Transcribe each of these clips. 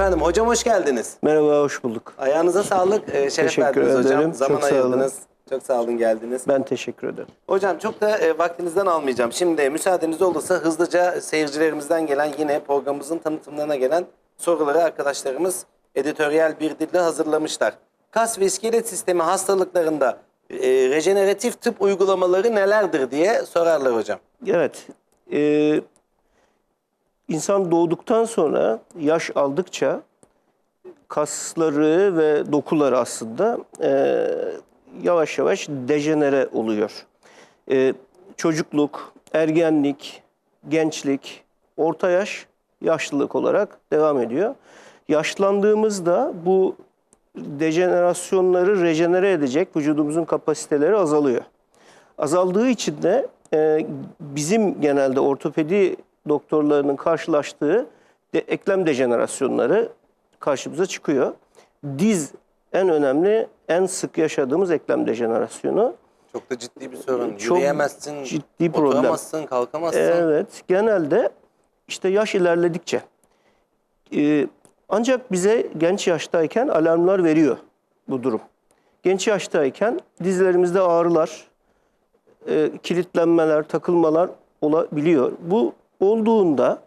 Efendim hocam hoş geldiniz. Merhaba, hoş bulduk. Ayağınıza sağlık. Ee, şeref Teşekkür verdiniz hocam. ederim. Zaman Çok ayırdınız. Çok sağ olun geldiniz. Ben teşekkür ederim. Hocam çok da e, vaktinizden almayacağım. Şimdi müsaadeniz olursa hızlıca seyircilerimizden gelen yine programımızın tanıtımlarına gelen soruları arkadaşlarımız editoryal bir dille hazırlamışlar. Kas ve iskelet sistemi hastalıklarında e, rejeneratif tıp uygulamaları nelerdir diye sorarlar hocam. Evet, e, insan doğduktan sonra yaş aldıkça kasları ve dokuları aslında e, yavaş yavaş dejenere oluyor. E, çocukluk, ergenlik, gençlik, orta yaş, yaşlılık olarak devam ediyor. Yaşlandığımızda bu dejenerasyonları rejenere edecek vücudumuzun kapasiteleri azalıyor. Azaldığı için de e, bizim genelde ortopedi doktorlarının karşılaştığı de, eklem dejenerasyonları karşımıza çıkıyor. Diz en önemli, en sık yaşadığımız eklem dejenerasyonu. Çok da ciddi bir sorun. Çok Yürüyemezsin, ciddi problem. oturamazsın, kalkamazsın. Evet, genelde işte yaş ilerledikçe. e, ancak bize genç yaştayken alarmlar veriyor bu durum. Genç yaştayken dizlerimizde ağrılar, e, kilitlenmeler, takılmalar olabiliyor. Bu olduğunda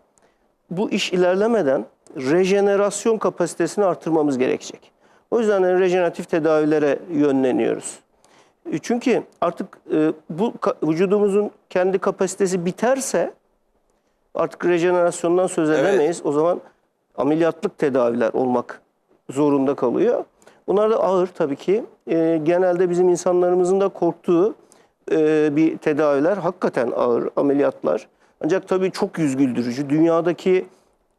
bu iş ilerlemeden rejenerasyon kapasitesini artırmamız gerekecek. O yüzden de rejeneratif tedavilere yönleniyoruz. E, Çünkü artık e, bu vücudumuzun kendi kapasitesi biterse artık rejenerasyondan söz Evet. edemeyiz. O zaman ameliyatlık tedaviler olmak zorunda kalıyor. Bunlar da ağır tabii ki. E, genelde bizim insanlarımızın da korktuğu e, bir tedaviler. Hakikaten ağır ameliyatlar. Ancak tabii çok yüz güldürücü. Dünyadaki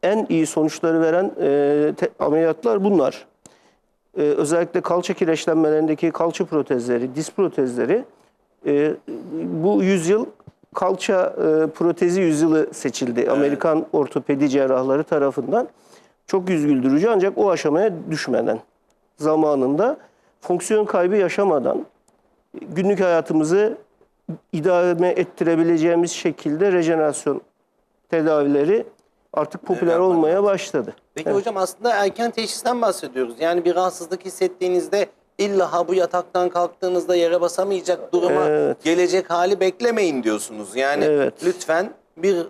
en iyi sonuçları veren e, te- ameliyatlar bunlar. Ee, özellikle kalça kireçlenmelerindeki kalça protezleri, diz protezleri e, bu yüzyıl kalça e, protezi yüzyılı seçildi. Amerikan ortopedi cerrahları tarafından. Çok yüz güldürücü ancak o aşamaya düşmeden zamanında fonksiyon kaybı yaşamadan günlük hayatımızı idame ettirebileceğimiz şekilde rejenerasyon tedavileri artık popüler yapmak olmaya başladı. Peki hocam aslında erken teşhisten bahsediyoruz. Yani bir rahatsızlık hissettiğinizde illa ha bu yataktan kalktığınızda yere basamayacak duruma Evet. gelecek hali beklemeyin diyorsunuz. Yani Evet. lütfen bir e,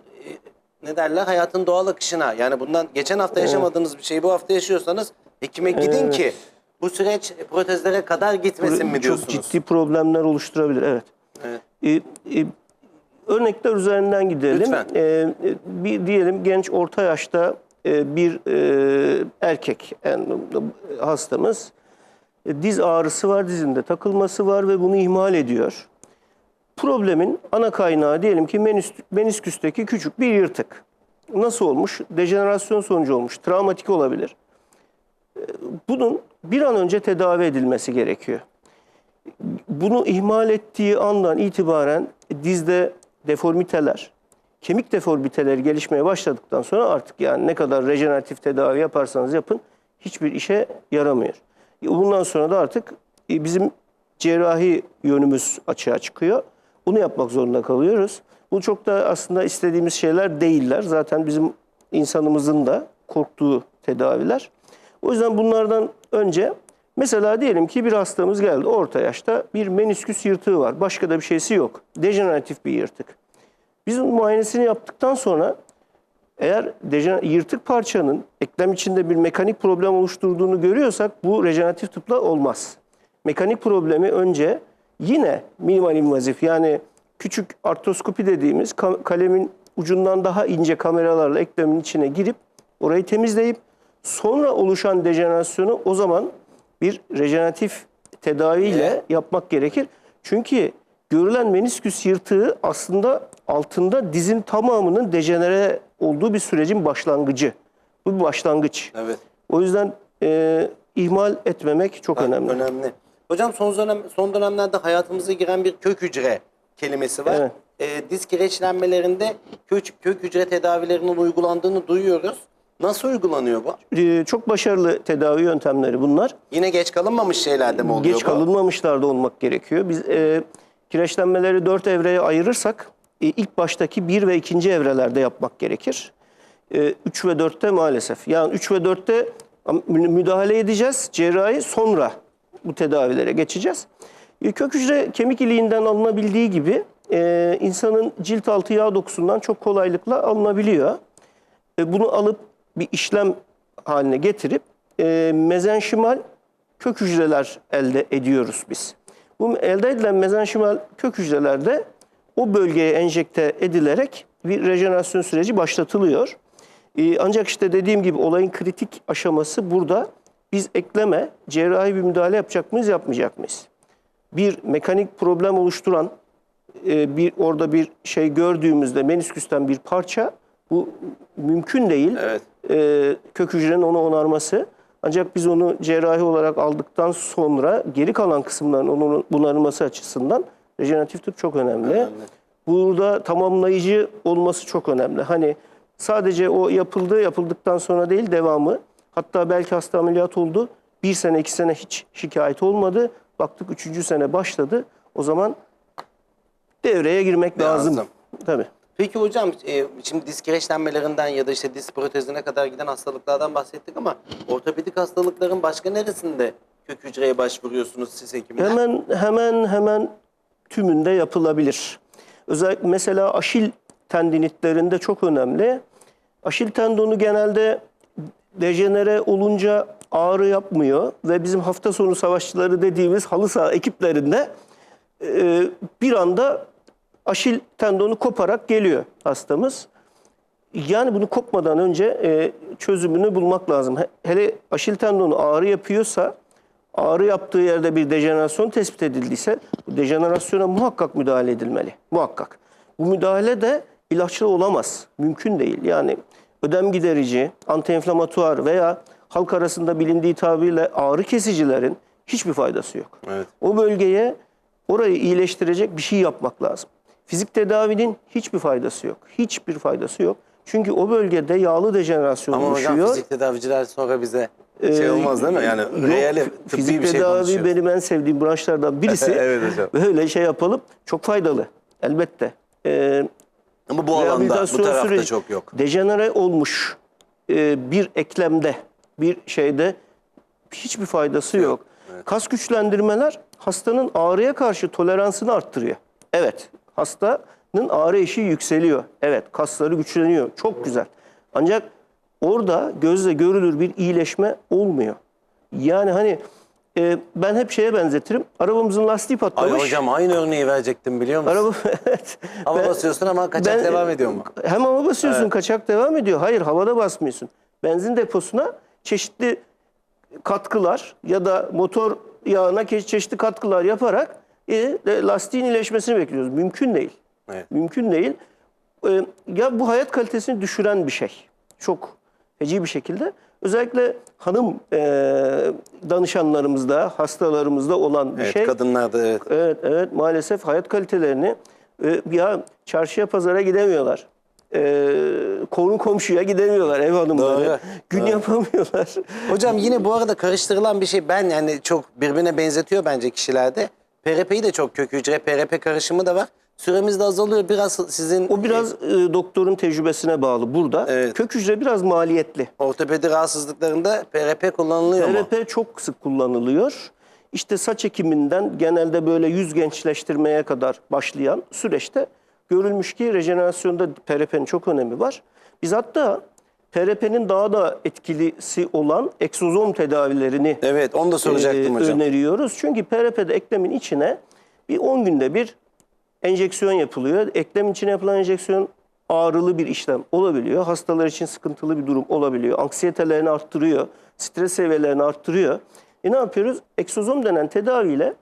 ne derler hayatın doğal akışına yani bundan geçen hafta yaşamadığınız bir şeyi bu hafta yaşıyorsanız hekime gidin Evet. ki bu süreç protezlere kadar gitmesin mi Çok diyorsunuz? ciddi problemler oluşturabilir, evet. Evet. Ee, e, örnekler üzerinden gidelim. Lütfen. Ee, e, bir diyelim genç orta yaşta e, bir e, erkek yani hastamız e, diz ağrısı var, dizinde takılması var ve bunu ihmal ediyor. Problemin ana kaynağı diyelim ki menüs, menisküsteki küçük bir yırtık. Nasıl olmuş? Dejenerasyon sonucu olmuş. Travmatik olabilir. Ee, Bunun bir an önce tedavi edilmesi gerekiyor bunu ihmal ettiği andan itibaren dizde deformiteler, kemik deformiteleri gelişmeye başladıktan sonra artık yani ne kadar rejeneratif tedavi yaparsanız yapın hiçbir işe yaramıyor. Bundan sonra da artık e, bizim cerrahi yönümüz açığa çıkıyor. Bunu yapmak zorunda kalıyoruz. Bu çok da aslında istediğimiz şeyler değiller. Zaten bizim insanımızın da korktuğu tedaviler. O yüzden bunlardan önce mesela diyelim ki bir hastamız geldi orta yaşta bir menisküs yırtığı var. Başka da bir şeysi yok. Dejeneratif bir yırtık. Biz muayenesini yaptıktan sonra eğer yırtık parçanın eklem içinde bir mekanik problem oluşturduğunu görüyorsak bu rejeneratif tıpla olmaz. Mekanik problemi önce yine minimal invazif yani küçük artroskopi dediğimiz ka- kalemin ucundan daha ince kameralarla eklemin içine girip orayı temizleyip sonra oluşan dejenerasyonu o zaman bir rejeneratif tedaviyle Evet. yapmak gerekir. Çünkü görülen menisküs yırtığı aslında altında dizin tamamının dejenere olduğu bir sürecin başlangıcı. Bu bir başlangıç. Evet. O yüzden e, ihmal etmemek çok önemli. Önemli. Hocam son dönem son dönemlerde hayatımıza giren bir kök hücre kelimesi var. Evet. Ee, diz kireçlenmelerinde kök, kök hücre tedavilerinin uygulandığını duyuyoruz. Nasıl uygulanıyor bu? E, çok başarılı tedavi yöntemleri bunlar. Yine geç kalınmamış şeylerde mi oluyor Geç bu? kalınmamışlar da olmak gerekiyor. Biz e, kireçlenmeleri dört evreye ayırırsak e, ilk baştaki bir ve ikinci evrelerde yapmak gerekir. 3 ve 4'te maalesef. Yani 3 ve 4'te mü- müdahale edeceğiz. Cerrahi sonra bu tedavilere geçeceğiz. E, Kök hücre kemik iliğinden alınabildiği gibi e, insanın cilt altı yağ dokusundan çok kolaylıkla alınabiliyor. E, bunu alıp bir işlem haline getirip e, mezenşimal kök hücreler elde ediyoruz biz. Bu elde edilen mezenşimal kök hücrelerde o bölgeye enjekte edilerek bir rejenerasyon süreci başlatılıyor. E, ancak işte dediğim gibi olayın kritik aşaması burada. Biz ekleme, cerrahi bir müdahale yapacak mıyız, yapmayacak mıyız? Bir mekanik problem oluşturan e, bir orada bir şey gördüğümüzde menisküsten bir parça bu mümkün değil. Evet. E, kök hücrenin onu onarması. Ancak biz onu cerrahi olarak aldıktan sonra geri kalan kısımların onun bunarılması açısından rejeneratif tıp çok önemli. Önemli. Burada tamamlayıcı olması çok önemli. Hani sadece o yapıldı, yapıldıktan sonra değil devamı. Hatta belki hasta ameliyat oldu. Bir sene, iki sene hiç şikayet olmadı. Baktık üçüncü sene başladı. O zaman devreye girmek lazım. Lazım. Tabii. Peki hocam e, şimdi disk kireçlenmelerinden ya da işte disk protezine kadar giden hastalıklardan bahsettik ama ortopedik hastalıkların başka neresinde kök hücreye başvuruyorsunuz siz hekimler? Hemen hemen hemen tümünde yapılabilir. Özellikle mesela aşil tendinitlerinde çok önemli. Aşil tendonu genelde dejenere olunca ağrı yapmıyor ve bizim hafta sonu savaşçıları dediğimiz halı saha ekiplerinde e, bir anda aşil tendonu koparak geliyor hastamız. Yani bunu kopmadan önce e, çözümünü bulmak lazım. He- Hele aşil tendonu ağrı yapıyorsa, ağrı yaptığı yerde bir dejenerasyon tespit edildiyse bu dejenerasyona muhakkak müdahale edilmeli. Muhakkak. Bu müdahale de ilaçlı olamaz. Mümkün değil. Yani ödem giderici, antiinflamatuar veya halk arasında bilindiği tabirle ağrı kesicilerin hiçbir faydası yok. Evet. O bölgeye orayı iyileştirecek bir şey yapmak lazım. Fizik tedavinin hiçbir faydası yok. Hiçbir faydası yok. Çünkü o bölgede yağlı dejenerasyon Ama hocam oluşuyor. fizik tedaviciler sonra bize şey Ee, olmaz değil mi? Yani Yok, fi- tıbbi fizik bir şey tedavi konuşuyoruz. benim en sevdiğim branşlardan birisi. Evet hocam. Böyle şey yapalım. Çok faydalı. Elbette. Ee, Ama bu alanda bu rehabilitasyon tarafta süreci- çok yok. Dejenere olmuş e, bir eklemde, bir şeyde hiçbir faydası yok. Kas güçlendirmeler hastanın ağrıya karşı toleransını arttırıyor. Evet, hastanın ağrı eşiği yükseliyor. Evet, kasları güçleniyor. Çok güzel. Ancak orada gözle görülür bir iyileşme olmuyor. Yani hani e, ben hep şeye benzetirim. Arabamızın lastiği Ay patlamış. hocam aynı örneği verecektim biliyor musun? Araba evet. Hava Ben- basıyorsun ama kaçak ben- devam ediyor mu? Hem hava basıyorsun, kaçak devam ediyor. Hayır, havada basmıyorsun. Benzin deposuna çeşitli katkılar ya da motor yağına çeşitli katkılar yaparak e, lastiğin iyileşmesini bekliyoruz. Mümkün değil. Evet. Mümkün değil. E, ya bu hayat kalitesini düşüren bir şey. Çok feci bir şekilde. Özellikle hanım e, danışanlarımızda, hastalarımızda olan bir Evet, şey. kadınlarda evet. Evet, evet maalesef hayat kalitelerini e, ya çarşıya pazara gidemiyorlar. E, konu komşuya gidemiyorlar ev hanımları. Doğru, Gün doğru. yapamıyorlar. Hocam yine bu arada karıştırılan bir şey ben yani çok birbirine benzetiyor bence kişilerde. PRP'yi de çok kök hücre PRP karışımı da var. Süremiz de azalıyor. Biraz sizin O biraz e, doktorun tecrübesine bağlı burada. Evet. Kök hücre biraz maliyetli. ortopedi rahatsızlıklarında PRP kullanılıyor mu? PRP çok sık kullanılıyor. İşte saç ekiminden genelde böyle yüz gençleştirmeye kadar başlayan süreçte görülmüş ki rejenerasyonda PRP'nin çok önemi var. Biz hatta PRP'nin daha da etkilisi olan egzozom tedavilerini Evet onu da soracaktım e, hocam. öneriyoruz. Çünkü PRP'de eklemin içine bir 10 günde bir enjeksiyon yapılıyor. Eklem içine yapılan enjeksiyon ağrılı bir işlem olabiliyor. Hastalar için sıkıntılı bir durum olabiliyor. Anksiyetelerini arttırıyor. Stres seviyelerini arttırıyor. E ne yapıyoruz? Eksozom denen tedaviyle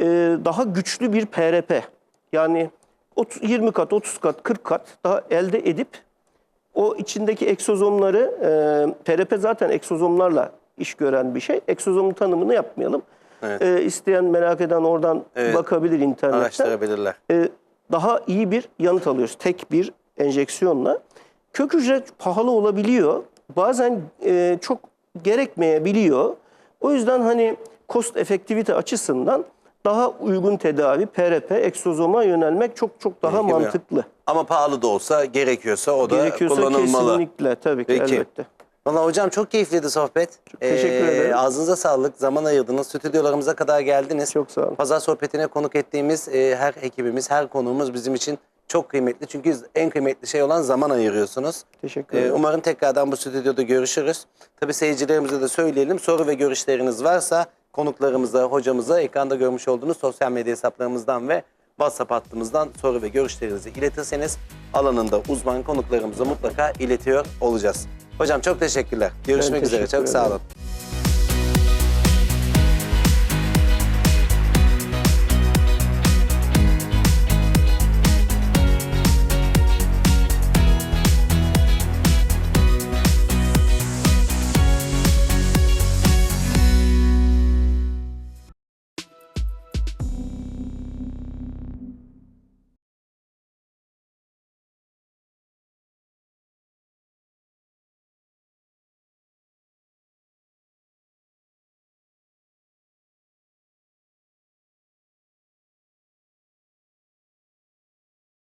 e, daha güçlü bir PRP yani 30 20 kat, 30 kat, 40 kat daha elde edip o içindeki eksozomları, e, PRP zaten eksozomlarla iş gören bir şey. Eksozomun tanımını yapmayalım. Evet. E, isteyen, merak eden oradan Evet. bakabilir internetten. Araştırabilirler. E, daha iyi bir yanıt alıyoruz. Tek bir enjeksiyonla. Kök hücre pahalı olabiliyor. Bazen e, çok gerekmeyebiliyor. O yüzden hani cost efektivite açısından daha uygun tedavi PRP, egzozoma yönelmek çok çok daha Gerekiyor. mantıklı. Ama pahalı da olsa gerekiyorsa o da Gerekiyorsa kullanılmalı. kesinlikle tabii ki Peki. elbette. Valla hocam çok keyifliydi sohbet. Çok teşekkür ederim. Ağzınıza sağlık, zaman ayırdınız, stüdyolarımıza kadar geldiniz. Çok sağ olun. Pazar sohbetine konuk ettiğimiz e, her ekibimiz, her konuğumuz bizim için çok kıymetli. Çünkü en kıymetli şey olan zaman ayırıyorsunuz. Teşekkür Ee, ederim. umarım tekrardan bu stüdyoda görüşürüz. Tabii seyircilerimize de söyleyelim. Soru ve görüşleriniz varsa konuklarımıza, hocamıza ekranda görmüş olduğunuz sosyal medya hesaplarımızdan ve WhatsApp hattımızdan soru ve görüşlerinizi iletirseniz alanında uzman konuklarımıza mutlaka iletiyor olacağız. Hocam çok teşekkürler. Görüşmek üzere. teşekkür Çok sağ olun.